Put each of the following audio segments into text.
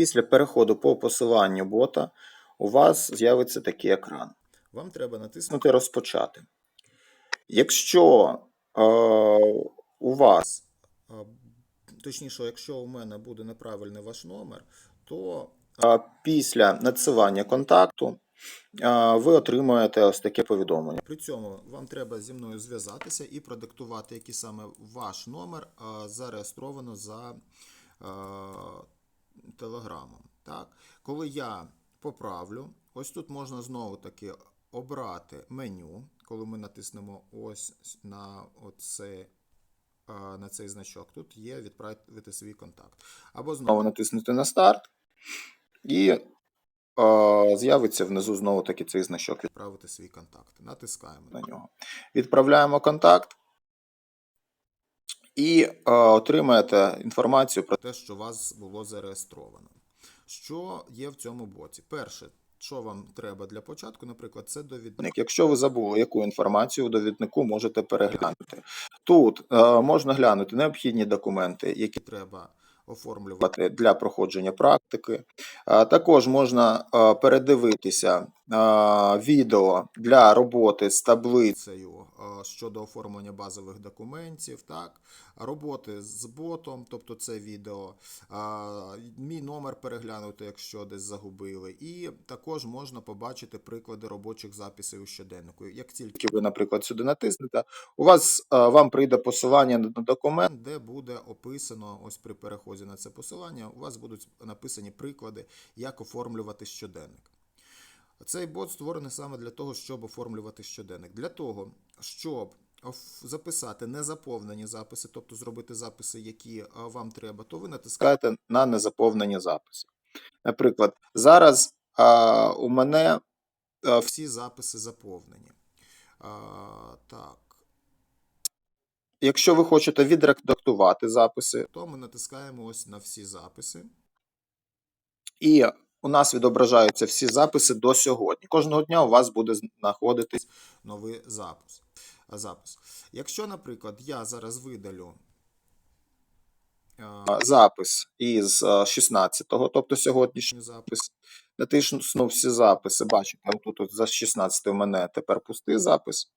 Після переходу по посиланню бота у вас з'явиться такий екран. Вам треба натиснути Розпочати. Якщо е, у вас, точніше, якщо у мене буде неправильний ваш номер, то е, після надсилання контакту е, ви отримаєте ось таке повідомлення. При цьому вам треба зі мною зв'язатися і продиктувати, який саме ваш номер е, зареєстровано за е, телеграмом. Так? Коли я поправлю, ось тут можна знову таки обрати меню, коли ми натиснемо ось на оце. е, На цей значок тут є відправити свій контакт. Або знову натиснути на старт, і е, з'явиться внизу знову таки цей значок відправити свій контакт. Натискаємо на нього. Відправляємо контакт і е, отримаєте інформацію про те, що вас було зареєстровано. Що є в цьому боці? Перше, що вам треба для початку, наприклад, це довідник. Якщо ви забули, яку інформацію у довіднику можете переглянути. Тут е, можна глянути необхідні документи, які треба оформлювати для проходження практики. Е, Також можна е, передивитися відео для роботи з таблицею е, щодо оформлення базових документів, так, роботи з ботом, тобто це відео, мій номер переглянути, якщо десь загубили. І також можна побачити приклади робочих записів у щоденнику. Як тільки ви, наприклад, сюди натиснете, у вас вам прийде посилання на документ, де буде описано ось при переході на це посилання. У вас будуть написані приклади, як оформлювати щоденник. Цей бот створений саме для того, щоб оформлювати щоденник. Для того, щоб записати незаповнені записи, тобто зробити записи, які вам треба, то ви натискаєте на незаповнені записи. Наприклад, зараз а, у мене а, всі записи заповнені. А, так. Якщо ви хочете відредактувати записи, то ми натискаємо ось на всі записи. І у нас відображаються всі записи до сьогодні. Кожного дня у вас буде знаходитись новий запис. запис. Якщо, наприклад, я зараз видалю е, запис із е, 16-го, тобто сьогоднішній запис, натисну всі записи, бачите, тут за 16 у мене тепер пустий запис.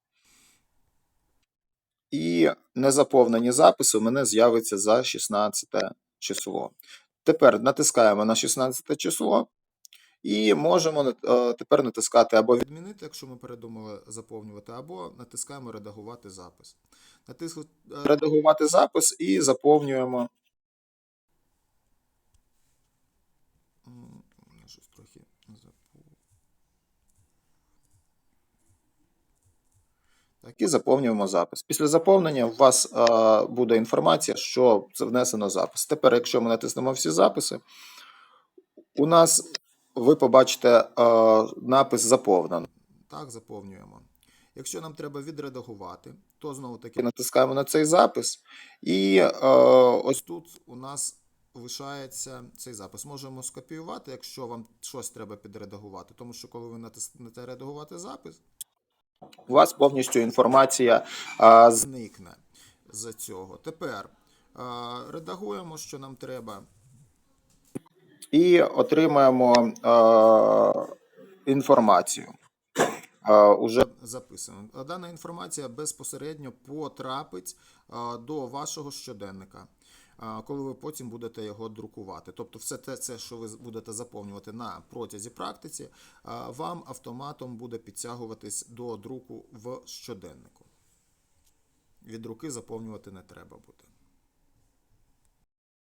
І незаповнені записи у мене з'явиться за 16 число. Тепер натискаємо на 16 число і можемо е, тепер натискати або відмінити, якщо ми передумали заповнювати, або натискаємо редагувати запис. Натискаємо редагувати запис і заповнюємо. Щось трохи Так, і заповнюємо запис. Після заповнення у вас е, буде інформація, що це внесено запис. Тепер, якщо ми натиснемо всі записи, у нас ви побачите е, напис заповнено. Так, заповнюємо. Якщо нам треба відредагувати, то знову таки натискаємо на цей запис, і е, ось тут у нас лишається цей запис. Можемо скопіювати, якщо вам щось треба підредагувати, тому що коли ви натиснете редагувати запис, у вас повністю інформація а, зникне з цього. Тепер а, редагуємо, що нам треба. І отримаємо а, інформацію. А, уже записано. Дана інформація безпосередньо потрапить а, до вашого щоденника. Коли ви потім будете його друкувати. Тобто, все те, це, що ви будете заповнювати на протязі практиці, вам автоматом буде підтягуватись до друку в щоденнику. Від руки заповнювати не треба буде.